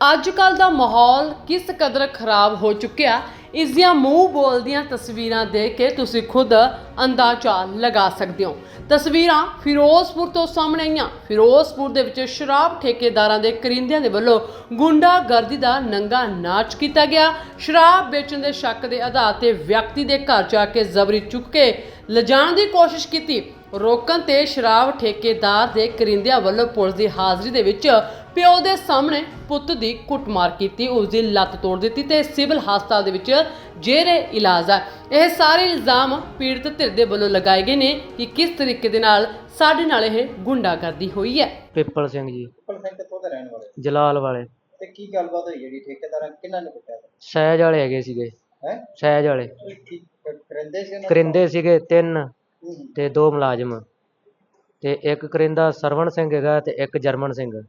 ਅੱਜ ਕੱਲ ਦਾ ਮਾਹੌਲ ਕਿਸ ਕਦਰ ਖਰਾਬ ਹੋ ਚੁੱਕਿਆ, ਇਸ ਦੀਆਂ ਮੂੰਹ ਬੋਲਦੀਆਂ ਤਸਵੀਰਾਂ ਦੇਖ ਕੇ ਤੁਸੀਂ ਖੁਦ ਅੰਦਾਜ਼ਾ ਲਗਾ ਸਕਦੇ ਹੋ। ਤਸਵੀਰਾਂ ਫਿਰੋਜ਼ਪੁਰ ਤੋਂ ਸਾਹਮਣੇ ਆਈਆਂ। ਫਿਰੋਜ਼ਪੁਰ ਦੇ ਵਿੱਚ ਸ਼ਰਾਬ ਠੇਕੇਦਾਰਾਂ ਦੇ ਕਰਿੰਦਿਆਂ ਦੇ ਵੱਲੋਂ ਗੁੰਡਾਗਰਦੀ ਦਾ ਨੰਗਾ ਨਾਚ ਕੀਤਾ ਗਿਆ। ਸ਼ਰਾਬ ਵੇਚਣ ਦੇ ਸ਼ੱਕ ਦੇ ਆਧਾਰ ਤੇ ਵਿਅਕਤੀ ਦੇ ਘਰ ਜਾ ਕੇ ਜ਼ਬਰੀ ਚੁੱਕ ਕੇ ਲਿਜਾਣ ਦੀ ਕੋਸ਼ਿਸ਼ ਕੀਤੀ। ਰੋਕਣ ਤੇ ਸ਼ਰਾਬ ਠੇਕੇਦਾਰ ਦੇ ਕਰਿੰਦਿਆਂ ਵੱਲੋਂ ਪੁਲਿਸ ਦੀ ਹਾਜ਼ਰੀ ਦੇ ਵਿੱਚ ਪਿਓ ਦੇ ਸਾਹਮਣੇ ਪੁੱਤ ਦੀ ਕੁੱਟਮਾਰ ਕੀਤੀ ਉਸ ਦੀ ਲੱਤ ਤੋੜ ਦਿੱਤੀ ਤੇ ਸਿਵਲ ਹਸਪਤਾਲ ਦੇ ਵਿੱਚ ਜੇਰੇ ਇਲਾਜ ਹੈ ਇਹ ਸਾਰੇ ਇਲਜ਼ਾਮ ਪੀੜਤ ਧਿਰ ਦੇ ਵੱਲੋਂ ਲਗਾਏ ਗਏ ਨੇ ਕਿ ਕਿਸ ਤਰੀਕੇ ਦੇ ਨਾਲ ਸਾਡੇ ਨਾਲ ਇਹ ਗੁੰਡਾਗਰਦੀ ਹੋਈ ਹੈ। ਪਿੱਪਲ ਸਿੰਘ ਜੀ। ਪਿੱਪਲ ਸਿੰਘ ਕਿੱਥੋਂ ਦੇ ਰਹਿਣ ਵਾਲੇ? ਜਲਾਲ ਵਾਲੇ। ਤੇ ਕੀ ਗੱਲਬਾਤ ਹੋਈ ਜਿਹੜੀ ਠੇਕੇਦਾਰਾਂ ਕਿੰਨਾਂ ਨੇ ਕੁੱਟਿਆ? ਸਹਿਜ ਵਾਲੇ ਹੈਗੇ ਸੀਗੇ। ਹੈ? ਸਹਿਜ ਵਾਲੇ। ਕਰਿੰਦੇ ਸੀ ਉਹਨਾਂ ਕਰਿੰਦੇ ਸੀਗੇ ਤਿੰਨ ਤੇ ਦੋ ਮੁਲਾਜ਼ਮ। ਤੇ ਇੱਕ ਕਰਿੰਦਾ ਸਰਵਣ ਸਿੰਘ ਹੈਗਾ ਤੇ ਇੱਕ ਜਰਮਨ ਸਿੰਘ।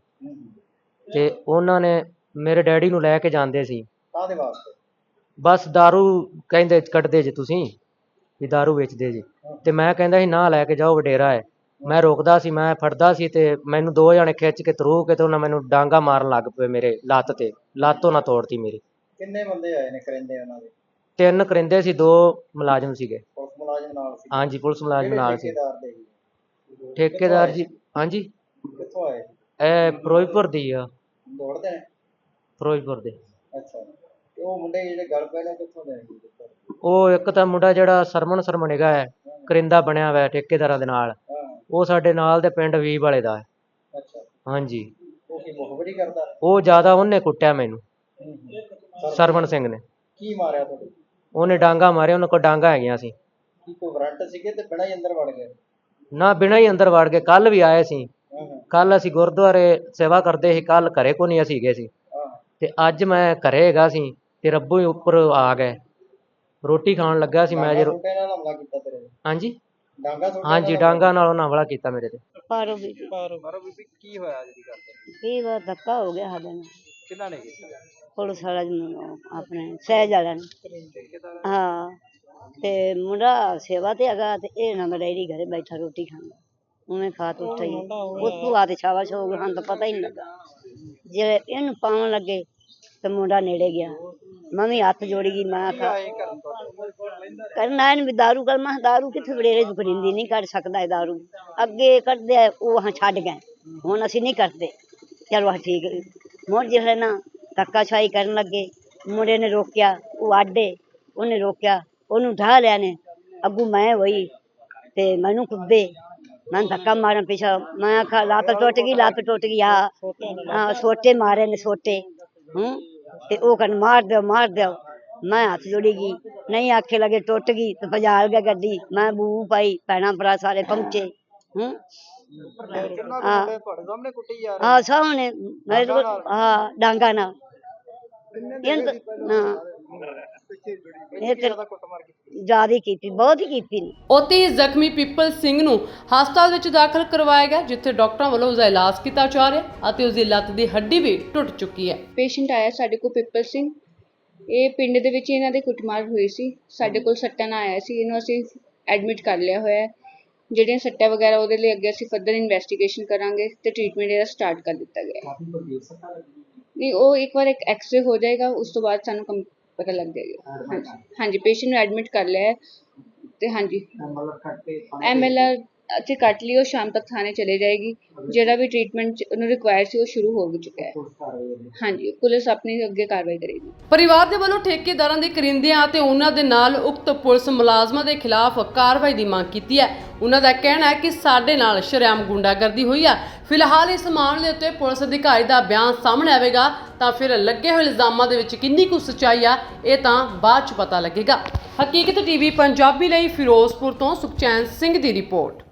ਤੇ ਉਹਨਾਂ ਨੇ ਮੇਰੇ ਡੈਡੀ ਨੂੰ ਲੈ ਕੇ ਜਾਂਦੇ ਸੀ ਕਾਹਦੇ ਵਾਸਤੇ ਬਸ दारू ਕਹਿੰਦੇ ਕੱਢਦੇ ਜੀ ਤੁਸੀਂ ਵੀ दारू ਵੇਚਦੇ ਜੀ ਤੇ ਮੈਂ ਕਹਿੰਦਾ ਸੀ ਨਾ ਲੈ ਕੇ ਜਾਓ ਵਡੇਰਾ ਹੈ ਮੈਂ ਰੋਕਦਾ ਸੀ ਮੈਂ ਫੜਦਾ ਸੀ ਤੇ ਮੈਨੂੰ ਦੋ ਜਣੇ ਖਿੱਚ ਕੇ ਤਰੂ ਕੇ ਤੇ ਉਹਨਾਂ ਮੈਨੂੰ ਡਾਂਗਾ ਮਾਰਨ ਲੱਗ ਪਏ ਮੇਰੇ ਲੱਤ ਤੇ ਲੱਤੋਂ ਨਾ ਤੋੜਤੀ ਮੇਰੀ ਕਿੰਨੇ ਬੰਦੇ ਆਏ ਨੇ ਕਰਿੰਦੇ ਉਹਨਾਂ ਦੇ ਤਿੰਨ ਕਰਿੰਦੇ ਸੀ ਦੋ ਮੁਲਾਜ਼ਮ ਸੀਗੇ ਪੁਲਿਸ ਮੁਲਾਜ਼ਮ ਨਾਲ ਸੀ ਹਾਂਜੀ ਪੁਲਿਸ ਮੁਲਾਜ਼ਮ ਕਿਹੜੇ ਨਾਲ ਸੀ ਠੇਕੇਦਾਰ ਦੇ ਸੀ? ਠੇਕੇਦਾਰ ਜੀ ਹਾਂਜੀ ਕਿੱਥੋਂ ਆਏ ਇਹ ਫਿਰੋਜ਼ਪੁਰ ਦੀ ਆ ਦੌੜਦੇ ਨੇ ਫਿਰੋਜ਼ਪੁਰ ਦੇ। ਅੱਛਾ। ਤੇ ਉਹ ਮੁੰਡੇ ਜਿਹੜੇ ਗੱਲ ਪਏ ਨੇ ਕਿੱਥੋਂ ਦੇ ਨੇ ਉਹ ਇੱਕ ਤਾਂ ਮੁੰਡਾ ਜਿਹੜਾ ਸਰਮਨ ਸਰਮਨ ਹੈਗਾ ਹੈ ਕਰਿੰਦਾ ਬਣਿਆ ਹੋਇਆ ਹੈ ਠੇਕੇਦਾਰਾਂ ਦੇ ਨਾਲ। ਹਾਂ। ਉਹ ਸਾਡੇ ਨਾਲ ਦੇ ਪਿੰਡ ਵੀਹ ਵਾਲੇ ਦਾ ਹੈ। ਅੱਛਾ। ਹਾਂਜੀ। ਉਹ ਕੀ ਮੁਖਬਰੀ ਕਰਦਾ? ਉਹ ਜ਼ਿਆਦਾ ਉਹਨੇ ਕੁੱਟਿਆ ਮੈਨੂੰ। ਹੂੰ, ਹੂੰ। ਸਰਵਣ ਸਿੰਘ ਨੇ। ਕੀ ਮਾਰਿਆ ਤੁਹਾਨੂੰ ਉਹਨੇ ਡਾਂਗਾ ਮਾਰਿਆ ਉਹਨਾਂ ਕੋਲ ਡਾਂਗਾ ਹੈਗੀਆਂ ਸੀ। ਕੀ ਕੋਈ ਵਾਰੰਟ ਸੀਗੇ ਤੇ ਬਿਨਾਂ ਹੀ ਅੰਦਰ ਵੜ ਗਏ? ਨਾ ਬਿਨਾਂ ਹੀ ਅੰਦਰ ਵੜ ਗਏ। ਕੱਲ ਵੀ ਆਏ ਸੀ। ਹਾਂ ਹਾਂ ਕੱਲ ਅਸੀਂ ਗੁਰਦੁਆਰੇ ਸੇਵਾ ਕਰਦੇ ਸੀ ਕੱਲ ਘਰੇ ਕੋ ਨਹੀਂ ਅਸੀਂ ਗਏ ਸੀ। ਤੇ ਅੱਜ ਮੈਂ ਘਰੇ ਹੈਗਾ ਸੀ ਤੇ ਰੱਬੋ ਹੀ ਉੱਪਰ ਆ ਗਏ ਰੋਟੀ ਖਾਣ ਲੱਗਾ ਸੀ ਮੈਂ ਜਦੋਂ ਨਾਲ ਹਮਲਾ ਕੀਤਾ ਤੇਰੇ। ਹਾਂਜੀ? ਡਾਂਗਾ ਹਾਂਜੀ ਡਾਂਗਾ ਨਾਲ ਉਹਨਾਂ ਹਮਲਾ ਕੀਤਾ ਮੇਰੇ ਤੇ। ਪਾਰੋ ਬੀਬੀ ਮਾਰੋ ਮਾਰੋ ਬੀਬੀ ਕੀ ਹੋਇਆ ਜਿਹੜੀ ਗੱਲ ਤੇ? ਕੀ ਵਾ ਧੱਕਾ ਹੋ ਗਿਆ ਸਾਡੇ ਨਾਲ। ਕਿੰਨਾ ਨੇ ਕੀਤਾ? ਪੁਲਿਸ ਵਾਲਾ ਜੀ ਆਪਣੇ ਸਹਿਜ ਵਾਲਿਆਂ ਨੇ। ਹਾਂ। ਤੇ ਮੁੰਡਾ ਸੇਵਾ ਤੇ ਹੈਗਾ ਤੇ ਇਹ ਨਾ ਡੈਡੀ ਘਰੇ ਬੈਠਾ ਰੋਟੀ ਖਾਂਦਾ ਉਵੇਂ ਖਾ ਤ ਉੱਠਾ ਹੀ। ਉੱਥੋਂ ਆ ਤੇ ਸ਼ਾਬਾਸ਼ ਹੋ ਸਾਨੂੰ ਤਾਂ ਪਤਾ ਹੀ ਨਹੀਂ ਲੱਗਾ। ਜੇ ਇਹਨੂੰ ਪਾਉਣ ਲੱਗੇ ਤੇ ਮੁੰਡਾ ਨੇੜੇ ਗਿਆ। ਮੈਂ ਵੀ ਹੱਥ ਜੋੜੀ ਗਈ ਮੈਂ ਆਏ ਕਰਨ ਇਹਨੂੰ ਵੀ ਦਾਰੂ ਕਰ। ਮੈਂ ਦਾਰੂ ਕਿੱਥੇ ਵਡੇਰੇ ਚ ਫੜਿੰਦੀ ਨਹੀਂ ਕੱਢ ਸਕਦਾ ਇਹ ਦਾਰੂ। ਅੱਗੇ ਕੱਢਦੇ ਆ, ਉਹ ਹਾਂ ਛੱਡ ਗਏ। ਹੁਣ ਅਸੀਂ ਨਹੀਂ ਕਰਦੇ। ਚਲੋ ਹਾਂ ਠੀਕ ਹੈ। ਮੁੜ ਜਿਹੜੇ ਨਾ ਧੱਕਾਸ਼ਾਹੀ ਕਰਨ ਲੱਗੇ ਮੁੰਡੇ ਨੇ ਰੋਕਿਆ ਉਹ ਆਡੇ ਉਹਨੇ ਰੋਕਿਆ ਉਹਨੂੰ ਢਾਹ ਲਿਆ ਨੇ। ਅੱਗੂ ਮੈਂ ਹੋਈ ਤੇ ਮੈਨੂੰ ਕੁੱਦੇ ਮੈਂ ਧੱਕਾ ਮਾਰਨ ਪਿਛਾ ਮੈਂ ਆਖਾ ਲੱਤ ਟੁੱਟ ਗਈ ਲੱਤ ਟੁੱਟ ਗਈ ਆ ਹਾਂ ਸੋਟੇ ਮਾਰੇ ਨੇ ਸੋਟੇ ਹੂੰ ਤੇ ਉਹ ਕਨ ਮਾਰ ਦਿਓ ਮਾਰ ਦਿਓ ਮੈਂ ਹੱਥ ਜੋੜੀ ਗਈ ਨਹੀਂ ਆਖੇ ਲਗੇ ਟੁੱਟ ਗਈ ਤੇ ਭਜਾ ਗਿਆ ਗੱਡੀ ਮੈਂ ਬੂ ਪਾਈ ਭੈਣਾਂ ਭਰਾ ਸਾਰੇ ਪਹੁੰਚੇ ਹੂੰ ਹਾਂ ਤੁਹਾਡੇ ਸਾਹਮਣੇ ਕੁੱਟੀ ਜਾ ਹਾਂ ਸਾਹਮਣੇ ਜ਼ਿਆਦਾ ਕੀਤੀ ਬਹੁਤ ਹੀ ਕੀਤੀ ਨੇ ਉੱਥੇ ਹੀ ਜ਼ਖਮੀ ਪਿੱਪਲ ਸਿੰਘ ਨੂੰ ਹਸਪਤਾਲ ਵਿੱਚ ਦਾਖਲ ਕਰਵਾਇਆ ਗਿਆ ਜਿੱਥੇ ਡਾਕਟਰਾਂ ਵੱਲੋਂ ਉਸ ਦਾ ਇਲਾਜ ਕੀਤਾ ਜਾ ਰਿਹਾ ਅਤੇ ਉਸ ਦੀ ਲੱਤ ਦੀ ਹੱਡੀ ਵੀ ਟੁੱਟ ਚੁੱਕੀ ਹੈ। ਪੇਸ਼ੈਂਟ ਆਇਆ ਸਾਡੇ ਕੋਲ ਪਿੱਪਲ ਸਿੰਘ। ਇਹ ਪਿੰਡ ਦੇ ਵਿੱਚ ਇਹਨਾਂ ਦੇ ਕੁੱਟਮਾਰ ਹੋਈ ਸੀ। ਸਾਡੇ ਕੋਲ ਸੱਟਾਂ ਨਾਲ ਆਇਆ ਸੀ ਇਹਨੂੰ ਅਸੀਂ ਐਡਮਿਟ ਕਰ ਲਿਆ ਹੋਇਆ ਹੈ। ਜਿਹੜੀਆਂ ਸੱਟਾਂ ਵਗੈਰਾ ਉਹਦੇ ਲਈ ਅੱਗੇ ਅਸੀਂ ਫਰਦਰ ਇਨਵੈਸਟੀਗੇਸ਼ਨ ਕਰਾਂਗੇ ਤੇ ਟ੍ਰੀਟਮੈਂਟ ਇਹਦਾ ਸਟਾਰਟ ਕਰ ਦਿੱਤਾ ਗਿਆ ਹੈ। ਨਹੀਂ ਉਹ ਇੱਕ ਵਾਰ ਇੱਕ ਐਕਸਰੇ ਹੋ ਜਾਏਗਾ ਉਸ ਤੋਂ ਬਾਅਦ ਸਾਨੂੰ ਕੰਮ ਪਤਾ ਲੱਗ ਜਾਏਗਾ। ਹਾਂਜੀ। ਹਾਂਜੀ ਪੇਸ਼ੈਂਟ ਨੂੰ ਐਡਮਿਟ ਕਰ ਲਿਆ ਹੈ ਤੇ ਹਾਂਜੀ। ਮਤਲਬ ਕੱਟ ਕੇ ਐਮਐਲਆਰ ਕੱਟ ਲਈ, ਉਹ ਸ਼ਾਮ ਤੱਕ ਥਾਣੇ ਚਲੇ ਜਾਏਗੀ। ਜਿਹੜਾ ਵੀ ਟ੍ਰੀਟਮੈਂਟ ਉਹਨੂੰ ਰਿਕੁਆਇਰ ਸੀ, ਉਹ ਸ਼ੁਰੂ ਹੋ ਚੁੱਕਾ ਹੈ। ਹਾਂਜੀ, ਪੁਲਿਸ ਆਪਣੀ ਅੱਗੇ ਕਾਰਵਾਈ ਕਰੇਗੀ। ਪਰਿਵਾਰ ਦੇ ਵੱਲੋਂ ਠੇਕੇਦਾਰਾਂ ਦੇ ਕਰਿੰਦਿਆਂ ਅਤੇ ਉਹਨਾਂ ਦੇ ਨਾਲ ਉਕਤ ਪੁਲਿਸ ਮੁਲਾਜ਼ਮਾਂ ਦੇ ਖਿਲਾਫ ਕਾਰਵਾਈ ਦੀ ਮੰਗ ਕੀਤੀ ਹੈ। ਉਹਨਾਂ ਦਾ ਕਹਿਣਾ ਹੈ ਕਿ ਸਾਡੇ ਨਾਲ ਸ਼ਰੇਆਮ ਗੁੰਡਾਗਰਦੀ ਹੋਈ ਆ। ਫਿਲਹਾਲ ਇਸ ਮਾਮਲੇ ਉੱਤੇ ਪੁਲਿਸ ਅਧਿਕਾਰੀ ਦਾ ਬਿਆਨ ਸਾਹਮਣੇ ਆਵੇਗਾ। ਤਾਂ ਫਿਰ ਲੱਗੇ ਹੋਏ ਇਲਜ਼ਾਮਾਂ ਦੇ ਵਿੱਚ ਕਿੰਨੀ ਕੁ ਸੱਚਾਈ ਆ, ਇਹ ਤਾਂ ਬਾਅਦ ਚ ਪਤਾ ਲੱਗੇਗਾ। ਹਕੀਕਤ ਟੀਵੀ ਪੰਜਾਬੀ ਲਈ ਫਿਰੋਜ਼ਪੁਰ ਤੋਂ ਸੁਖਚੈਨ ਸਿੰਘ ਦੀ ਰਿਪੋਰਟ।